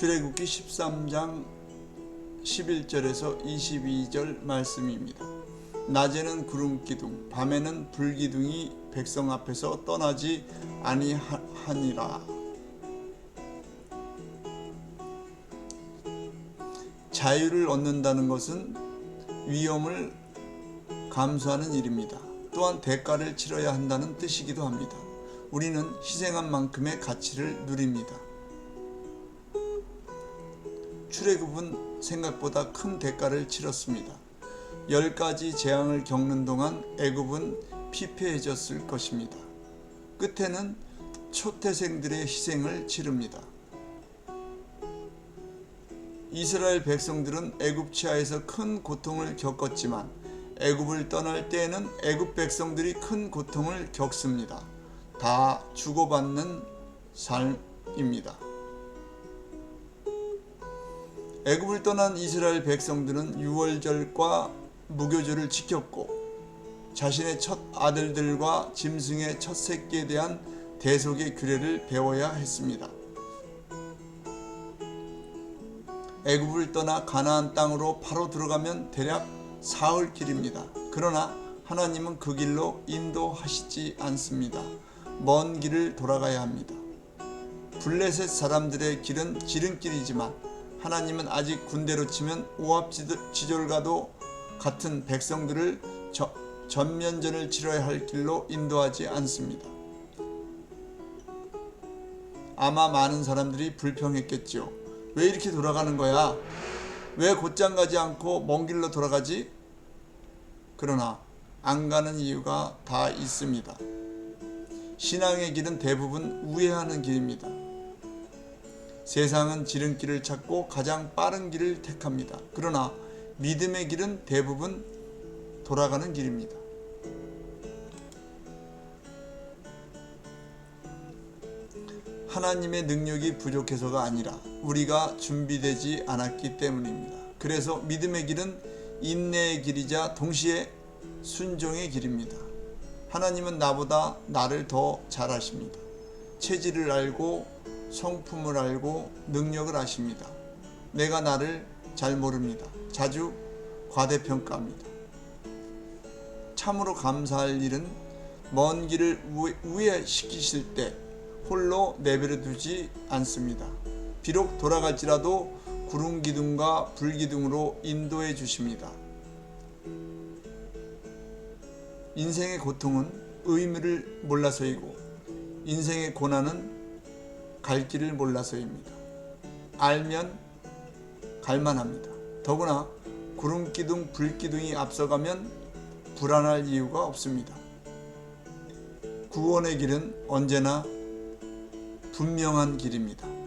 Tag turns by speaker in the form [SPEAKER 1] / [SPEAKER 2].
[SPEAKER 1] 출애굽기 13장 11절에서 22절 말씀입니다. 낮에는 구름 기둥, 밤에는 불 기둥이 백성 앞에서 떠나지 아니하니라. 자유를 얻는다는 것은 위험을 감수하는 일입니다. 또한 대가를 치러야 한다는 뜻이기도 합니다. 우리는 희생한 만큼의 가치를 누립니다. 출애굽은 생각보다 큰 대가를 치렀습니다. 열 가지 재앙을 겪는 동안 애굽은 피폐해졌을 것입니다. 끝에는 초태생들의 희생을 치릅니다. 이스라엘 백성들은 애굽 치하에서 큰 고통을 겪었지만 애굽을 떠날 때에는 애굽 백성들이 큰 고통을 겪습니다. 다 주고받는 삶입니다. 애굽을 떠난 이스라엘 백성들은 유월절과 무교절을 지켰고 자신의 첫 아들들과 짐승의 첫 새끼에 대한 대속의 규례를 배워야 했습니다. 애굽을 떠나 가나안 땅으로 바로 들어가면 대략 사흘 길입니다. 그러나 하나님은 그 길로 인도하시지 않습니다. 먼 길을 돌아가야 합니다. 블레셋 사람들의 길은 지름길이지만 하나님은 아직 군대로 치면 오합 지졸과도 같은 백성들을 저, 전면전을 치러야 할 길로 인도하지 않습니다. 아마 많은 사람들이 불평했겠지요. 왜 이렇게 돌아가는 거야? 왜 곧장 가지 않고 먼 길로 돌아가지? 그러나 안 가는 이유가 다 있습니다. 신앙의 길은 대부분 우회하는 길입니다. 세상은 지름길을 찾고 가장 빠른 길을 택합니다. 그러나 믿음의 길은 대부분 돌아가는 길입니다. 하나님의 능력이 부족해서가 아니라 우리가 준비되지 않았기 때문입니다. 그래서 믿음의 길은 인내의 길이자 동시에 순종의 길입니다. 하나님은 나보다 나를 더 잘 아십니다. 체질을 알고 성품을 알고 능력을 아십니다. 내가 나를 잘 모릅니다. 자주 과대평가합니다. 참으로 감사할 일은 먼 길을 우회시키실 때 홀로 내버려 두지 않습니다. 비록 돌아갈지라도 구름 기둥과 불 기둥으로 인도해 주십니다. 인생의 고통은 의미를 몰라서이고 인생의 고난은 갈 길을 몰라서입니다. 알면 갈만합니다. 더구나 구름 기둥, 불 기둥이 앞서가면 불안할 이유가 없습니다. 구원의 길은 언제나 분명한 길입니다.